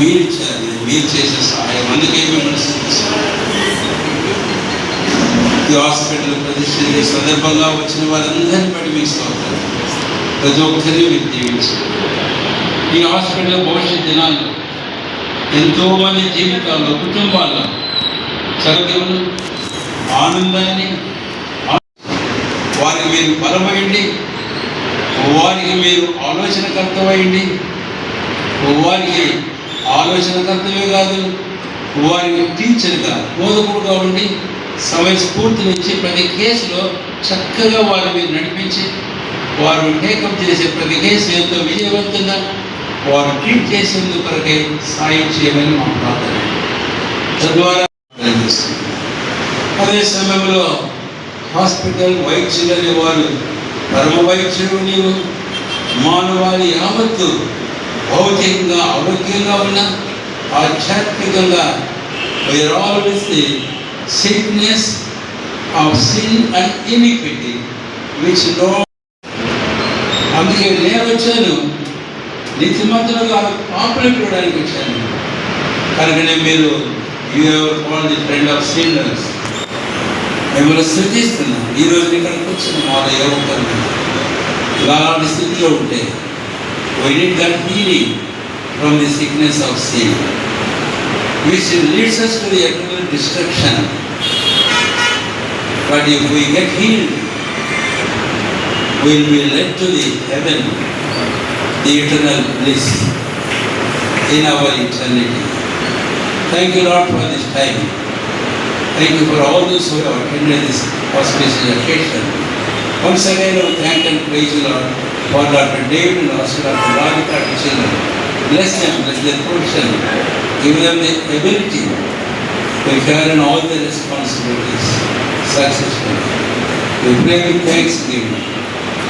మీరు ఇచ్చారు మీరు చేసే సహాయం. అందుకే మిమ్మల్ని ఈ హాస్పిటల్ ప్రతిష్ట సందర్భంగా వచ్చిన వారందరినీ బట్టి మీకు స్తోత్రం. ప్రతి ఒక్కరిని మీరు దీవించారు ఈ హాస్పిటల్ భవిష్యత్ దినాల్లో ఎంతోమంది జీవితాల్లో కుటుంబాల్లో చదువును ఆనందాన్ని వారికి మీరు బలమైంది వారికి మీరు ఆలోచనకర్తమైంది వారికి ఆలోచనకర్తవే కాదు. వారిని టీచర్గా బోధకుడుగా ఉండి సమయస్ఫూర్తినిచ్చి ప్రతి కేసులో చక్కగా వారి మీరు నడిపించి వారు టేకప్ చేసే ప్రతి కేసు ఎంతో విజయవంతంగా వారు ట్రీట్ చేసేందుకు కొరకే సాయం చేయమని మా ప్రార్థన. తద్వారా అదే సమయంలో హాస్పిటల్ వైద్యులు వారు పరమ వైద్యుడు నీవు మానవాళి యావత్తు భౌతికంగా ఆరోగ్యంగా ఉన్న ఆధ్యాత్మికంగా we are always the sickness of sin and iniquity which no అందుకే నేను వచ్చాను నిత్యమంతులుగా పాపలు చూడడానికి వచ్చాను. కనుకనే మీరు you ever fall the friend of sinners మిమ్మల్ని సృజిస్తున్నాం ఈరోజు రోజు ఇక్కడికి వచ్చిన మాలో ఏ ఒక్కరిని ఇలాంటి స్థితిలో ఉంటే. We need that healing from the sickness of sin, which leads us to the eternal destruction. But if we get healed, we will be led to the heaven, the eternal bliss in our eternity. Thank you, Lord, for this time. Thank you for all those who have attended this auspicious occasion. Once again, we thank and praise you, Lord for Dr. David also Dr. Radhika. Bless them, bless their portion, give them the ability to carry on all the responsibilities successfully. We pray with thanksgiving,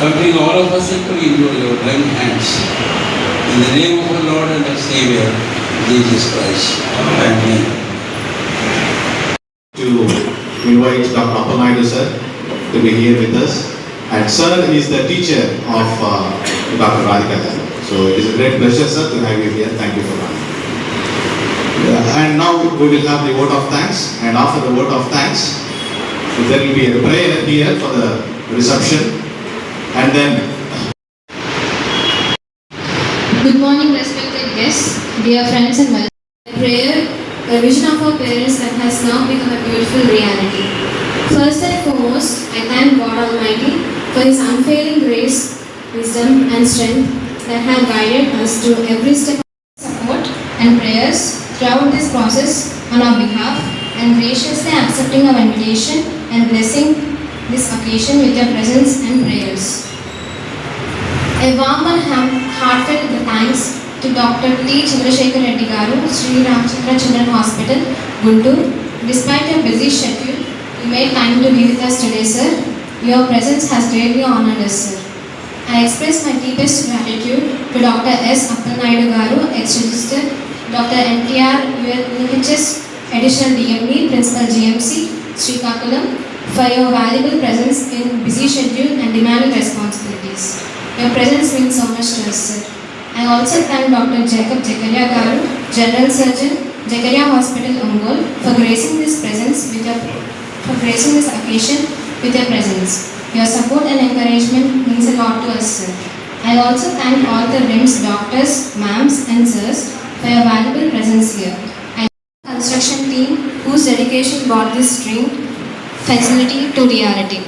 committing all of us into your your loving hands. In the name of our Lord and our Savior, Jesus Christ. Amen. to invite Dr. Appanaidu sir to be here with us. And sir is the teacher of uh, Dr. Radhika. So it is a great pleasure sir to have you here. Thank you for coming. Yeah, And now we will have the vote of thanks and after the vote of thanks there will be a prayer here for the reception and then Good morning, respected guests, dear friends and well. Prayer, a vision of our parents that has now become a beautiful reality. First and foremost, I thank God Almighty for His unfailing grace, wisdom, and strength that have guided us through every step of support and prayers throughout this process on our behalf and graciously accepting our invitation and blessing this occasion with your presence and prayers. A warm and heartfelt thanks to Dr. T. Chandrasekhar Reddy Garu, Sri Ramchandra Children Hospital, Guntur. Despite your busy schedule, you made time to be with us today, sir. Your presence has greatly honored us, sir. I express my deepest gratitude to Dr. S. Appannaidu Garu, ex-register, Dr. NTR UHS, additional DMD, Principal GMC, Srikakulam, for your valuable presence in busy schedule and demanding responsibilities. Your presence means so much to us, sir. I also thank Dr. Jacob Jekaria Garu, General Surgeon, Jekaria Hospital, Ongol, for gracing this presence with your, for gracing this occasion with your presence. Your support and encouragement means a lot to us, sir. I also thank all the RIMS doctors, ma'ams, and sirs for your valuable presence here. I thank the construction team whose dedication brought this dream facility to reality.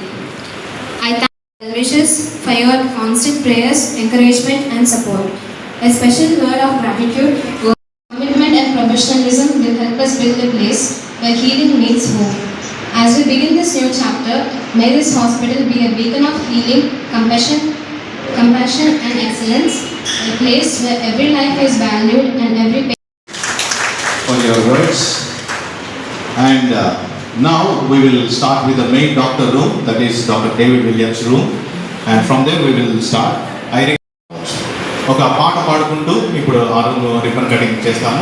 I thank well wishes for your constant prayers, encouragement, and support. A special word of gratitude goes commitment and professionalism will help us build a place where healing meets home. As we begin this new chapter, may this hospital be a beacon of healing, compassion, compassion and excellence, a place where every life is valued and every for your words. And uh, now we will start with the main doctor room, that is Dr. David Williams' room. And from there we will start. I ఒక పాట పాడుకుంటూ ఇప్పుడు ఆ room ribbon cutting చేస్తాను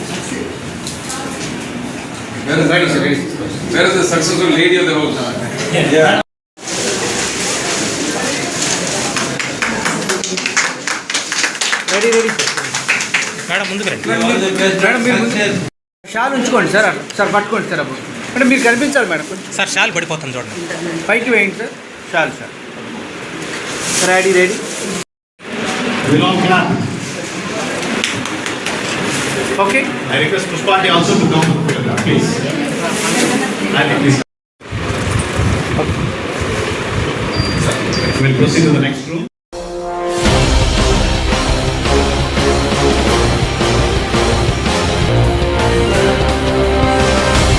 Where is the successful lady of the house? Ready ready madam ముందుకు madam మీరు shawl ఉంచుకోండి sir. Sir పట్టుకోండి సార్. అప్పుడు మేడం మీరు కనిపించాలి మేడం. సార్ షాల్ పడిపోతుంది చూడండి. పైకి వేయండి sir. Shawl sir. Ready ready. Okay I request Pushpati also to come. Please. And please. We'll proceed to the next